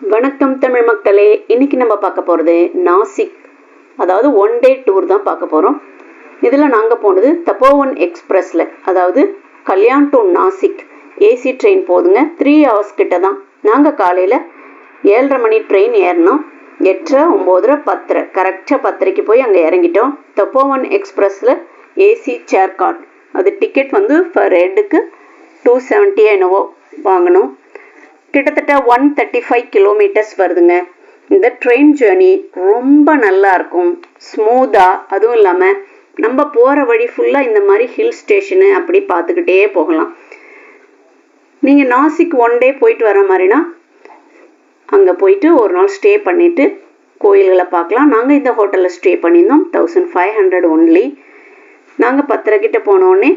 வணக்கம் தமிழ் மக்களே இன்னைக்கு நம்ம பார்க்க போகிறது நாசிக் அதாவது ஒன் டே டூர் தான் பார்க்க போகிறோம் இதில் நாங்கள் போனது தப்போவன் எக்ஸ்பிரஸில் அதாவது Kalyan to Nashik AC train போதுங்க த்ரீ ஹவர்ஸ் கிட்ட தான். நாங்கள் காலையில் ஏழரை மணி ட்ரெயின் ஏறினோம். எட்டரை ஒம்போதரை பத்தரை கரெக்டாக பத்தரைக்கு போய் அங்கே இறங்கிட்டோம். தப்போவன் எக்ஸ்பிரஸில் ஏசி சேர் கார்ட் அது டிக்கெட் வந்து ஃபர் ஹெட்டுக்கு டூ செவன்ட்டி என்னவோ வாங்கினோம். கிட்டத்தட்ட ஒன் தேர்ட்டி ஃபைவ் கிலோமீட்டர்ஸ் வருதுங்க. இந்த ட்ரெயின் ஜேர்னி ரொம்ப நல்லா இருக்கும். ஸ்மூத்தாக அதுவும் இல்லாமல் நம்ம போகிற வழி ஃபுல்லாக இந்த மாதிரி ஹில் ஸ்டேஷனு அப்படி பார்த்துக்கிட்டே போகலாம். நீங்கள் நாசிக் ஒன் டே போயிட்டு வர மாதிரினா அங்கே போயிட்டு ஒரு நாள் ஸ்டே பண்ணிவிட்டு கோயில்களை பார்க்கலாம். நாங்கள் இந்த ஹோட்டலில் ஸ்டே பண்ணியிருந்தோம். தௌசண்ட் ஃபைவ் ஹண்ட்ரட் ஒன்லி நாங்கள் பத்தரை கிட்ட போனோடனே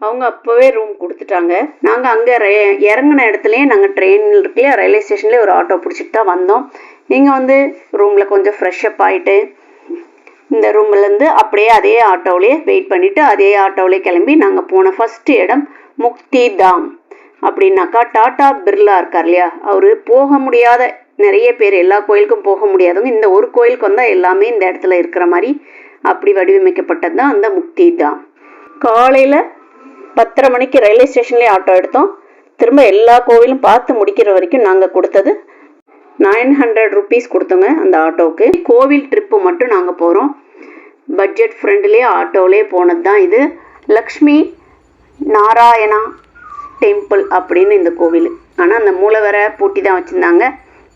அவங்க அப்போவே ரூம் கொடுத்துட்டாங்க. நாங்கள் அங்கே ரே இறங்கின இடத்துலையே நாங்கள் ட்ரெயின் இருக்கலையே ரயில்வே ஸ்டேஷன்லேயே ஒரு ஆட்டோ பிடிச்சிட்டு தான் வந்தோம். இங்கே வந்து ரூமில் கொஞ்சம் ஃப்ரெஷ்அப் ஆகிட்டு இந்த ரூம்லேருந்து அப்படியே அதே ஆட்டோவிலே வெயிட் பண்ணிவிட்டு அதே ஆட்டோவிலே கிளம்பி நாங்கள் போன ஃபஸ்ட்டு இடம் முக்தி தாம் அப்படின்னாக்கா டாட்டா பிர்லா இருக்கார் இல்லையா? அவர் போக முடியாத நிறைய பேர் எல்லா கோயிலுக்கும் போக முடியாதவங்க இந்த ஒரு கோயிலுக்கு வந்தால் எல்லாமே இந்த இடத்துல இருக்கிற மாதிரி அப்படி வடிவமைக்கப்பட்டது தான் அந்த முக்தி தாம் காலையில் பத்தரை மணிக்கு ரயில்வே ஸ்டேஷன்லேயே ஆட்டோ எடுத்தோம். திரும்ப எல்லா கோவிலும் பார்த்து முடிக்கிற வரைக்கும் நாங்கள் கொடுத்தது. நைன் ஹண்ட்ரட் ருபீஸ் கொடுத்தோங்க அந்த ஆட்டோவுக்கு. கோவில் ட்ரிப்பு மட்டும் நாங்கள் போகிறோம் பட்ஜெட் ஃப்ரெண்ட்லேயே ஆட்டோவிலே போனது தான் இது. லக்ஷ்மி நாராயணா டெம்பிள் அப்படின்னு இந்த கோவில். ஆனால் அந்த மூலவரை பூட்டி தான் வச்சுருந்தாங்க.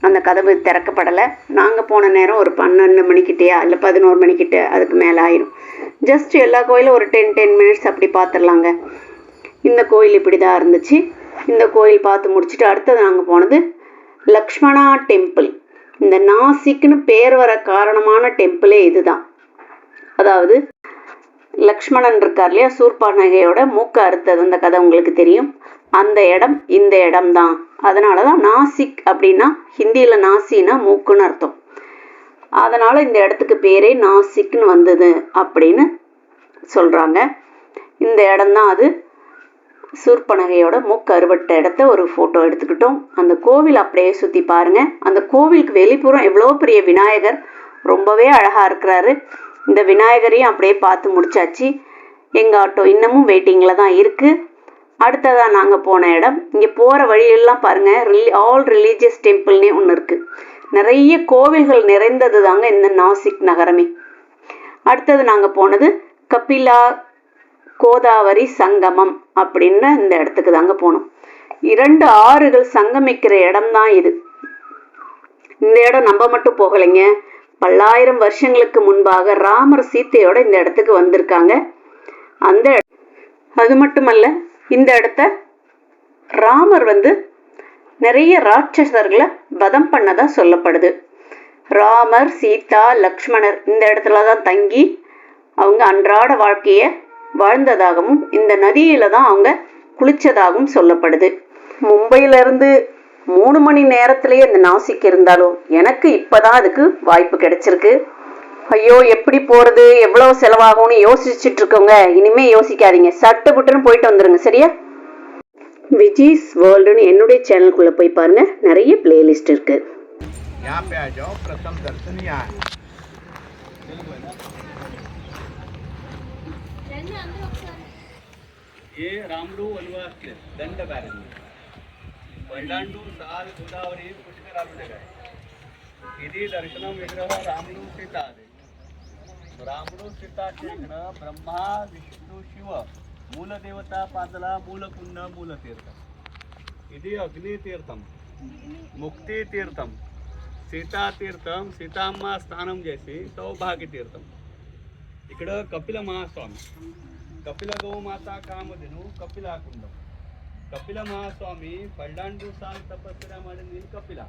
அந்த கதவு திறக்கப்படலை. நாங்கள் போன நேரம் ஒரு பன்னெண்டு மணிக்கிட்டேயா இல்லை பதினோரு மணிக்கிட்ட அதுக்கு மேலே ஆயிரும். ஜஸ்ட் எல்லா கோயிலும் ஒரு டென் டென் மினிட்ஸ் அப்படி பார்த்துடலாங்க இந்த கோயில் இப்படி தான் இருந்துச்சு. இந்த கோயில் பார்த்து முடிச்சுட்டு அடுத்தது நாங்கள் போனது லக்ஷ்மணா டெம்பிள் இந்த நாசிக்னு பேர் வர காரணமான டெம்பிளே இதுதான். அதாவது லக்ஷ்மணன் இருக்கார் இல்லையா சூர்பானகையோட மூக்க அறுத்தது. அந்த கதை உங்களுக்கு தெரியும். அந்த இடம் இந்த இடம் தான் அதனால தான் நாசிக் அப்படின்னா ஹிந்தியில் நாசினா மூக்குன்னு அர்த்தம். அதனால் இந்த இடத்துக்கு பேரே நாசிக்னு வந்தது அப்படின்னு சொல்கிறாங்க இந்த இடம்தான் அது. சூர்பனகையோட மூக்கு அறுபட்ட இடத்த ஒரு ஃபோட்டோ எடுத்துக்கிட்டோம். அந்த கோவில் அப்படியே சுற்றி பாருங்கள் அந்த கோவிலுக்கு வெளிப்புறம் எவ்வளோ பெரிய விநாயகர் ரொம்பவே அழகாக இருக்கிறாரு. இந்த விநாயகரையும் அப்படியே பார்த்து முடிச்சாச்சு. எங்கள் ஆட்டோ இன்னமும் வெயிட்டிங்கில் தான் இருக்குது அடுத்ததாக நாங்கள் போன இடம். இங்கே போகிற வழியெல்லாம் பாருங்கள் ரிலி ஆல் ரிலீஜியஸ் டெம்பிள்னே ஒன்று இருக்குது நிறைய கோவில்கள் நிறைந்தது தாங்க இந்த நாசிக் நகரமே. அடுத்தது நாங்கள் போனது கபிலா கோதாவரி சங்கமம் அப்படின்னு இந்த இடத்துக்கு தாங்க போனோம். இரண்டு ஆறுகள் சங்கமிக்கிற இடம் தான் இது. இந்த இடம் நம்ம மட்டும் போகலைங்க. பல்லாயிரம் வருஷங்களுக்கு முன்பாக ராமர் சீத்தையோட இந்த இடத்துக்கு வந்திருக்காங்க. அந்த அது மட்டுமல்ல இந்த இடத்த ராமர் வந்து நிறைய ராட்சசர்களை வதம் பண்ணதா சொல்லப்படுது. ராமர் சீதா லக்ஷ்மணர் இந்த இடத்துல தான் தங்கி அவங்க அன்றாட வாழ்க்கையை வாழ்ந்ததாகவும் இந்த நதியில தான் அவங்க குளிச்சதாகவும் சொல்லப்படுது. மும்பையிலிருந்து மூணு மணி நேரத்திலேயே இந்த நாசிக் இருந்தாலும் எனக்கு இப்போதான் அதுக்கு வாய்ப்பு கிடைச்சிருக்கு. ஐயோ எப்படி போகிறது எவ்வளோ செலவாகும்னு யோசிச்சுட்டு இருக்கோங்க. இனிமே யோசிக்காதீங்க. சட்டு புட்டுன்னு போயிட்டு வந்துருங்க சரியா? விஜிஸ் வேர்ல்டுன்னு என்னுடைய சேனலுக்குள்ளே போய் பாருங்கள் நிறைய பிளேலிஸ்ட் இருக்குது ये रामडू अलवा स्थित दंड बैरणी बल्लांडू साल गोदावरी पुष्करालुडगा ఇది దర్శనం విగ్రహం రాముడు సీత అది రాముడు సీత బ్రహ్మ విష్ణు శివ మూల దేవత పాదల మూలకుండ మూల తీర్థం ఇది అగ్ని తీర్థం ముక్తి తీర్థం సీతా తీర్థం సీతామ్మ స్నానం చేసి సౌభాగ్య తీర్థం ఇక్కడ కపిల మహాస్వామి కపిల గోమాత కామధేను కపిలాకుండం ಕಪಿಲ ಮಹಾಸ್ವಾಮಿ ಪಲ್ಲಾಂಡು ಸಾಲ್ ತಪಸ್ಸರ ಮಾಡಿ ನೀರು ಕಪಿಲ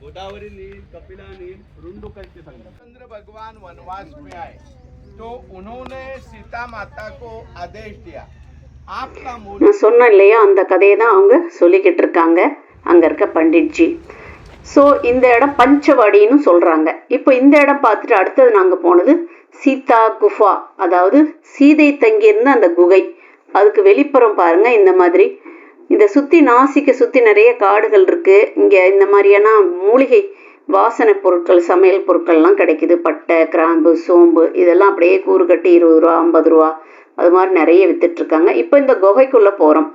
गोदावरी नील कपिला नील रुंडू कैसे संगम चंद्र भगवान वनवास में आए तो उन्होंने सीता माता को आदेश दिया आपका मूल நான் சொன்னேன் இல்லையா அந்த கதையை தான் அவங்க சொல்லிக்கிட்டு இருக்காங்க அங்கே இருக்க பண்டிட்ஜி ஸோ இந்த இடம் பஞ்சவாடின்னு சொல்கிறாங்க இப்போ இந்த இடம் பார்த்துட்டு அடுத்தது நாங்கள் போனது சீதா குஃபா அதாவது சீதை தங்கியிருந்த அந்த குகை அதுக்கு வெளிப்புறம் பாருங்க இந்த மாதிரி இதை சுற்றி நாசிக்கை சுற்றி நிறைய காடுகள் இருக்குது இங்கே இந்த மாதிரியான மூலிகை வாசனை பொருட்கள் சமையல் பொருட்கள்லாம் கிடைக்குது. பட்டை கிராம்பு சோம்பு இதெல்லாம் அப்படியே கூறு கட்டி இருபது ரூபா ஐம்பது ரூபா அது மாதிரி நிறைய வித்துட்ருக்காங்க இப்போ இந்த குகைக்குள்ளே போகிறோம்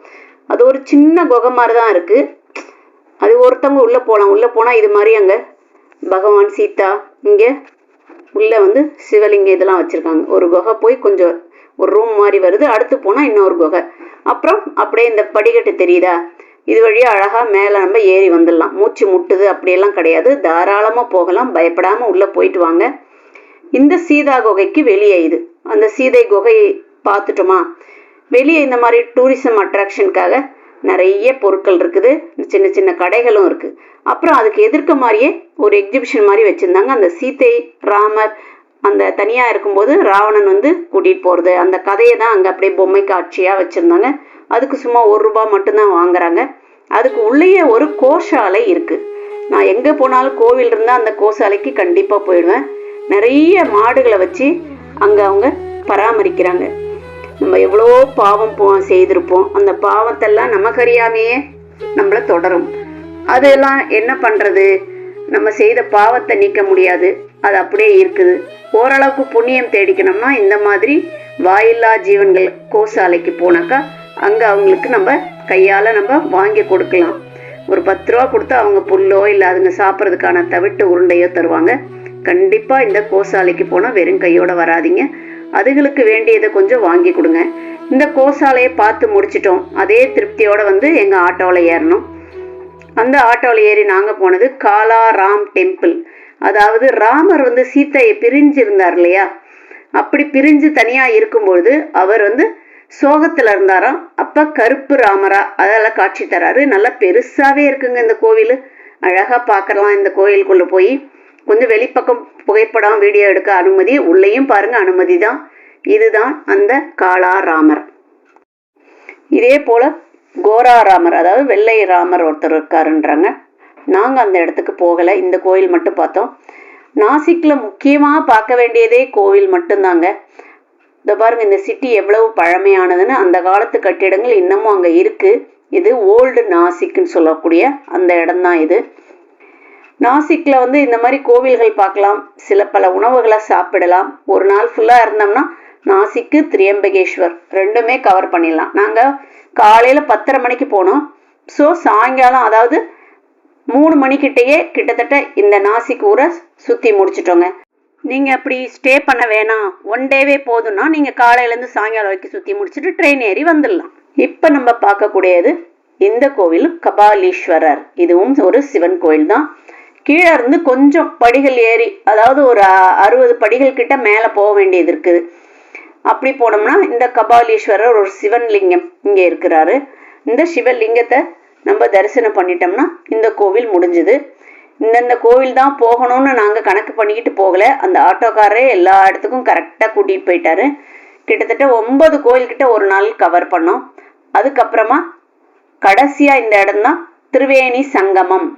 அது ஒரு சின்ன குகை மாதிரி தான் இருக்குது அது ஒருத்தவங்க உள்ளே போகலாம் உள்ளே போனால் இது மாதிரி அங்கே பகவான் சீதா இங்கே உள்ளே வந்து சிவலிங்கம் இதெல்லாம் வச்சுருக்காங்க. ஒரு குகை போய் கொஞ்சம் ஒரு ரூம் மாதிரி வருது. அடுத்து போனால் இன்னொரு குகை. அப்புறம் அப்படியே இந்த படிக்கட்டு தெரியுதா? இது வழியாக அழகாக மேலே நம்ம ஏறி வந்துடலாம். மூச்சு முட்டுது அப்படியெல்லாம் கிடையாது. தாராளமாக போகலாம். பயப்படாமல் உள்ளே போயிட்டு வாங்க. இந்த சீதா குகைக்கு வெளியே இது. அந்த சீதை குகை பார்த்துட்டோமா? வெளியே இந்த மாதிரி டூரிசம் அட்ராக்ஷனுக்காக நிறைய பொருட்கள் இருக்குது. சின்ன சின்ன கடைகளும் இருக்குது அப்புறம் அதுக்கு எதிர்க்க மாதிரியே ஒரு எக்ஸிபிஷன் மாதிரி வச்சுருந்தாங்க. அந்த சீதை ராமர் அந்த தனியாக இருக்கும்போது ராவணன் வந்து கூட்டிகிட்டு போகிறது அந்த கதையை தான் அங்கே அப்படியே பொம்மை காட்சியாக வச்சுருந்தாங்க. அதுக்கு சும்மா ஒரு ரூபா மட்டும்தான் வாங்குறாங்க. அதுக்கு உள்ளேயே ஒரு கோஷாலை இருக்குது நான் எங்கே போனாலும் கோவில் இருந்தால் அந்த கோசாலைக்கு கண்டிப்பாக போயிடுவேன். நிறைய மாடுகளை வச்சு அங்கே அவங்க பராமரிக்கிறாங்க. நம்ம எவ்வளோ பாவம் போ செய்திருப்போம். அந்த பாவத்தெல்லாம் நமக்கு அறியாமையே நம்மளை தொடரும். அதெல்லாம் என்ன பண்ணுறது நம்ம செய்த பாவத்தை நீக்க முடியாது. அது அப்படியே இருக்குது. ஓரளவுக்கு புண்ணியம் தேடிக்கணும்னா இந்த மாதிரி வாயில்லா ஜீவன்கள் கோசாலைக்கு போனாக்கா அங்கே அவங்களுக்கு நம்ம கையால் நம்ம வாங்கி கொடுக்கலாம். ஒரு பத்து ரூபா கொடுத்தா அவங்க புல்லோ இல்லை அதுங்க சாப்பிட்றதுக்கான தவிட்டு உருண்டையோ தருவாங்க. கண்டிப்பாக இந்த கோசாலைக்கு போனால் வெறும் கையோட வராதீங்க. அதுகளுக்கு வேண்டியதை கொஞ்சம் வாங்கி கொடுங்க. இந்த கோசாலையை பார்த்து முடிச்சிட்டோம். அதே திருப்தியோட வந்து எங்கள் ஆட்டோவில் ஏறணும். அந்த ஆட்டோவில் ஏறி நாங்கள் போனது காலா ராம் டெம்பிள். அதாவது ராமர் வந்து சீத்தையை பிரிஞ்சு இருந்தார் இல்லையா? அப்படி பிரிஞ்சு தனியாக இருக்கும்பொழுது அவர் வந்து சோகத்தில் இருந்தாராம். அப்போ கருப்பு ராமரா அதெல்லாம் காட்சி தராரு. நல்லா பெருசாகவே இருக்குங்க இந்த கோவில். அழகாக பார்க்கலாம் இந்த கோயிலுக்குள்ளே போய். கொஞ்சம் வெளிப்பக்கம் புகைப்படம் வீடியோ எடுக்க அனுமதி உள்ளேயும் பாருங்க அனுமதி தான். இதுதான் அந்த காளா ராமர். இதே போல கோரா ராமர் அதாவது வெள்ளை ராமர் ஒருத்தர் இருக்காருன்றாங்க. நாங்கள் அந்த இடத்துக்கு போகலை இந்த கோயில் மட்டும் பார்த்தோம். நாசிக்கில் முக்கியமாக பார்க்க வேண்டியதே கோவில் மட்டும்தாங்க. இந்த பாருங்க இந்த சிட்டி எவ்வளவு பழமையானதுன்னு அந்த காலத்து கட்டிடங்கள் இன்னமும் அங்கே இருக்குது இது ஓல்டு நாசிக்னு சொல்லக்கூடிய அந்த இடம்தான் இது. நாசிக்கில் வந்து இந்த மாதிரி கோவில்கள் பார்க்கலாம் சில பல உணவுகளை சாப்பிடலாம். ஒரு நாள் ஃபுல்லாக இருந்தோம்னா நாசிக்கு திரியம்பகேஸ்வர் ரெண்டுமே கவர் பண்ணிடலாம். நாங்கள் காலையில் பத்தரை மணிக்கு போனோம். ஸோ சாயங்காலம் அதாவது மூணு மணிக்கிட்டேயே கிட்டத்தட்ட இந்த நாசிக் ஊரை சுற்றி முடிச்சிட்டோங்க. நீங்கள் அப்படி ஸ்டே பண்ண வேணாம். ஒன் டேவே போதும்னா நீங்கள் காலையிலேருந்து சாயங்காலம் வரைக்கும் சுற்றி முடிச்சுட்டு ட்ரெயின் ஏறி வந்துடலாம். இப்போ நம்ம பார்க்கக்கூடியது இந்த கோவில் கபாலீஸ்வரர். இதுவும் ஒரு சிவன் கோயில் தான். கீழே இருந்து கொஞ்சம் படிகள் ஏறி அதாவது ஒரு அறுபது படிகள் கிட்ட மேலே போக வேண்டியது இருக்குது. அப்படி போனோம்னா இந்த கபாலீஸ்வரர் ஒரு சிவன் லிங்கம் இங்கே இருக்கிறாரு. இந்த சிவலிங்கத்தை நம்ம தரிசனம் பண்ணிட்டோம்னா இந்த கோவில் முடிஞ்சுது. இந்தந்த கோவில் தான் போகணும்னு நாங்கள் கணக்கு பண்ணிக்கிட்டு போகல. அந்த ஆட்டோக்காரரே எல்லா இடத்துக்கும் கரெக்டாக கூட்டிகிட்டு போயிட்டாரு. கிட்டத்தட்ட ஒன்பது கோயில்கிட்ட ஒரு நாள் கவர் பண்ணோம். அதுக்கப்புறமா கடைசியாக இந்த இடம்தான் திருவேணி சங்கமம்.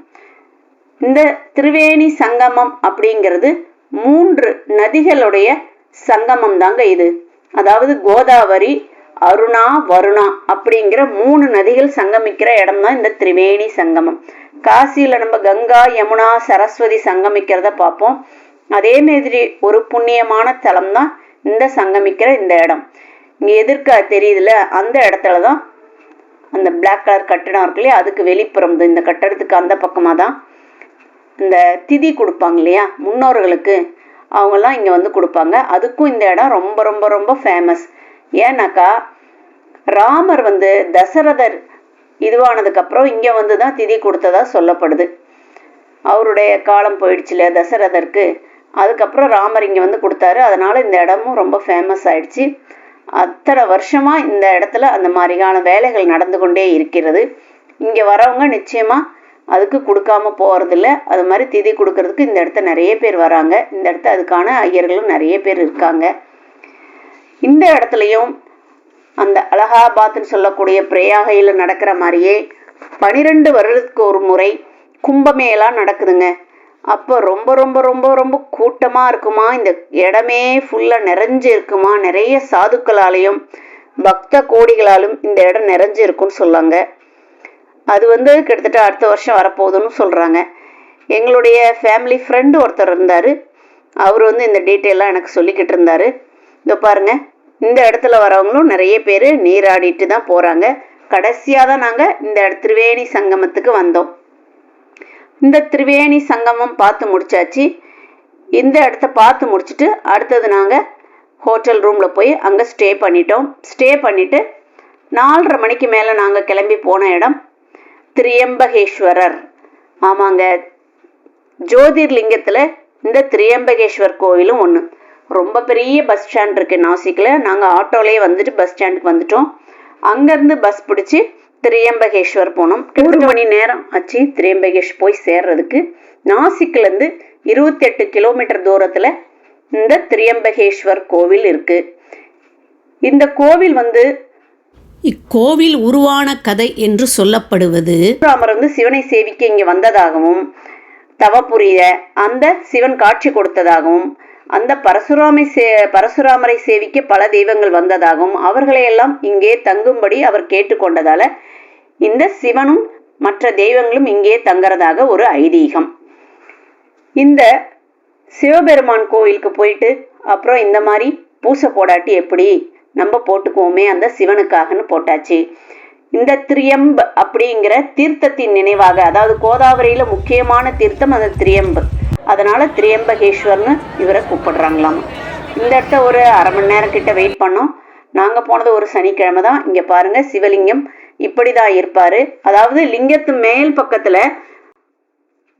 இந்த திருவேணி சங்கமம் அப்படிங்கிறது மூன்று நதிகளுடைய சங்கமம் தாங்க இது. அதாவது கோதாவரி அருணா வருணா அப்படிங்கிற மூணு நதிகள் சங்கமிக்கிற இடம் தான் இந்த திரிவேணி சங்கமம். காசியில் நம்ம கங்கா யமுனா சரஸ்வதி சங்கமிக்கிறத பார்ப்போம். அதே மாதிரி ஒரு புண்ணியமான தலம் தான் இந்த சங்கமிக்கிற இந்த இடம். இங்கே எதிர்க்க தெரியுதுல அந்த இடத்துல தான் அந்த பிளாக் கலர் கட்டடம் இருக்கு இல்லையா? அதுக்கு வெளிப்புறம் இந்த கட்டடத்துக்கு அந்த பக்கமாக தான் இந்த திதி கொடுப்பாங்க இல்லையா? முன்னோர்களுக்கு அவங்கெல்லாம் இங்கே வந்து கொடுப்பாங்க. அதுக்கும் இந்த இடம் ரொம்ப ரொம்ப ரொம்ப ஃபேமஸ் ஏன்னாக்கா ராமர் வந்து தசரதர் இதுவானதுக்கப்புறம் இங்கே வந்து தான் திதி கொடுத்ததா சொல்லப்படுது. அவருடைய காலம் போயிடுச்சு இல்லையா அதுக்கப்புறம் ராமர் இங்கே வந்து கொடுத்தாரு. அதனால இந்த இடமும் ரொம்ப ஃபேமஸ் ஆயிடுச்சு. அத்தனை வருஷமா இந்த இடத்துல அந்த மாதிரியான வேலைகள் நடந்து கொண்டே இருக்கிறது. இங்கே வரவங்க நிச்சயமா அதுக்கு கொடுக்காம போகிறதில்ல அது மாதிரி திதி கொடுக்கறதுக்கு இந்த இடத்த நிறைய பேர் வராங்க. இந்த இடத்த அதுக்கான ஐயர்களும் நிறைய பேர் இருக்காங்க. இந்த இடத்துலையும் அந்த அலகாபாத்னு சொல்லக்கூடிய பிரயாகையில் நடக்கிற மாதிரியே பனிரெண்டு வருடத்துக்கு ஒரு முறை கும்பமேளா நடக்குதுங்க. அப்போ ரொம்ப ரொம்ப ரொம்ப ரொம்ப கூட்டமாக இருக்குமா? இந்த இடமே ஃபுல்லாக நிறைஞ்சு இருக்குமா? நிறைய சாதுக்களாலையும் பக்த கோடிகளாலும் இந்த இடம் நிறைஞ்சு இருக்கும்னு சொல்லாங்க. அது வந்து கிட்டத்தட்ட அடுத்த வருஷம் வரப்போகுதுன்னு சொல்கிறாங்க எங்களுடைய ஃபேமிலி ஃப்ரெண்டு ஒருத்தர் இருந்தார். அவர் வந்து இந்த டீட்டெயிலாம் எனக்கு சொல்லிக்கிட்டு இருந்தார். இதோ பாருங்க. இந்த இடத்துல வரவங்களும் நிறைய பேர் நீராடிட்டு தான் போகிறாங்க கடைசியாக தான் நாங்கள் இந்த திருவேணி சங்கமத்துக்கு வந்தோம். இந்த திரிவேணி சங்கமம் பார்த்து முடிச்சாச்சு. இந்த இடத்த பார்த்து முடிச்சுட்டு அடுத்தது நாங்கள் ஹோட்டல் ரூமில் போய் அங்கே ஸ்டே பண்ணிட்டோம். ஸ்டே பண்ணிவிட்டு நாலரை மணிக்கு மேலே நாங்கள் கிளம்பி போன இடம் திரியம்பகேஸ்வரர். ஆமாங்க. ஜோதிர்லிங்கத்தில் இந்த திரியம்பகேஸ்வர் கோவிலும் ஒன்று ரொம்ப பெரிய பஸ் ஸ்டாண்ட் இருக்குது நாசிக்கில் நாங்கள் ஆட்டோலேயே வந்துட்டு பஸ் ஸ்டாண்டுக்கு வந்துட்டோம். அங்கேருந்து பஸ் பிடிச்சி திரியம்பகேஸ்வர் போனோம். ஒரு மணி நேரம் ஆச்சு திரியம்பகேஷ் போய் சேர்றதுக்கு. நாசிக்லேருந்து இருபத்தெட்டு கிலோமீட்டர் தூரத்தில் இந்த திரியம்பகேஸ்வர் கோவில் இருக்குது இந்த கோவில் வந்து இக்கோவில் உருவான கதை என்று சொல்லப்படுவது ராமர் வந்து சிவனை சேவிக்க இங்கே வந்ததாகவும் தவப்புரிய அந்த சிவன் காட்சி கொடுத்ததாகவும் அந்த பரசுராமை சே பரசுராமரை சேவிக்க பல தெய்வங்கள் வந்ததாகவும் அவர்களையெல்லாம் இங்கே தங்கும்படி அவர் கேட்டுக்கொண்டதால இந்த சிவனும் மற்ற தெய்வங்களும் இங்கே தங்குறதாக ஒரு ஐதீகம். இந்த சிவபெருமான் கோயிலுக்கு போயிட்டு அப்புறம் இந்த மாதிரி பூசை போடாட்டி எப்படி நம்ம போட்டுக்குவோமே அந்த சிவனுக்காகன்னு போட்டாச்சு. இந்த திரியம்பு அப்படிங்கிற தீர்த்தத்தின் நினைவாக அதாவது கோதாவரியில முக்கியமான தீர்த்தம் அந்த திரியம்பு. அதனால் திரியம்பகேஸ்வர்னு இவரை கூப்பிடுறாங்களாம். இந்த இடத்த ஒரு அரை மணி நேரம் கிட்ட வெயிட் பண்ணோம். நாங்கள் போனது ஒரு சனிக்கிழமை தான். இங்கே பாருங்கள் சிவலிங்கம் இப்படி தான் இருப்பார். அதாவது லிங்கத்து மேல் பக்கத்தில்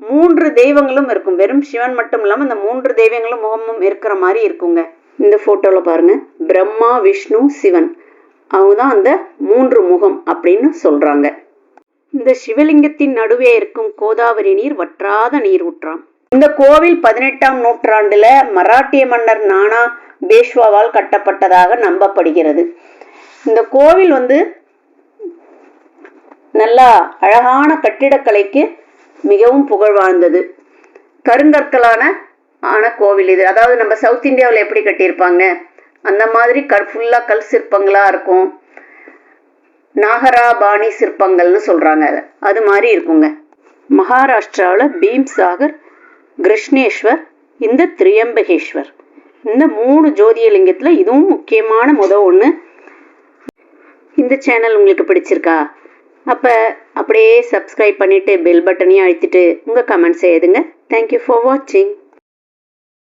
மூன்று தெய்வங்களும் இருக்கும். வெறும் சிவன் மட்டும் இல்லாமல் இந்த மூன்று தெய்வங்களும் முகமும் இருக்கிற மாதிரி இருக்குங்க. இந்த ஃபோட்டோவில் பாருங்கள் பிரம்மா விஷ்ணு சிவன். அவங்க தான் அந்த மூன்று முகம் அப்படின்னு சொல்கிறாங்க இந்த சிவலிங்கத்தின் நடுவே இருக்கும் கோதாவரி நீர் வற்றாத நீர் ஊற்றாம். இந்த கோவில் பதினெட்டாம் நூற்றாண்டுல மராட்டிய மன்னர் நானா பேஷ்வாவால் கட்டப்பட்டதாக நம்பப்படுகிறது. இந்த கோவில் வந்து நல்லா அழகான கட்டிடக்கலைக்கு மிகவும் புகழ் வாழ்ந்தது கருங்கற்களான ஆன கோவில் இது. அதாவது நம்ம சவுத் இந்தியாவில் எப்படி கட்டியிருப்பாங்க? அந்த மாதிரி கல் ஃபுல்லாக கல் சிற்பங்களாக இருக்கும். நாகராபாணி சிற்பங்கள்னு சொல்கிறாங்க அதை. அது மாதிரி இருக்குங்க. மகாராஷ்டிராவில் பீம்சாகர் கிருஷ்ணேஸ்வர் இந்த திரியம்பகேஸ்வர். இந்த மூணு ஜோதியலிங்கத்தில் இதுவும் முக்கியமான முத ஒன்று இந்த சேனல் உங்களுக்கு பிடிச்சிருக்கா? அப்போ அப்படியே சப்ஸ்கிரைப் பண்ணிவிட்டு பெல் பட்டனையும் அழுத்திட்டு உங்கள் கமெண்ட்ஸை எழுதுங்க. தேங்க்யூ ஃபார் வாட்சிங்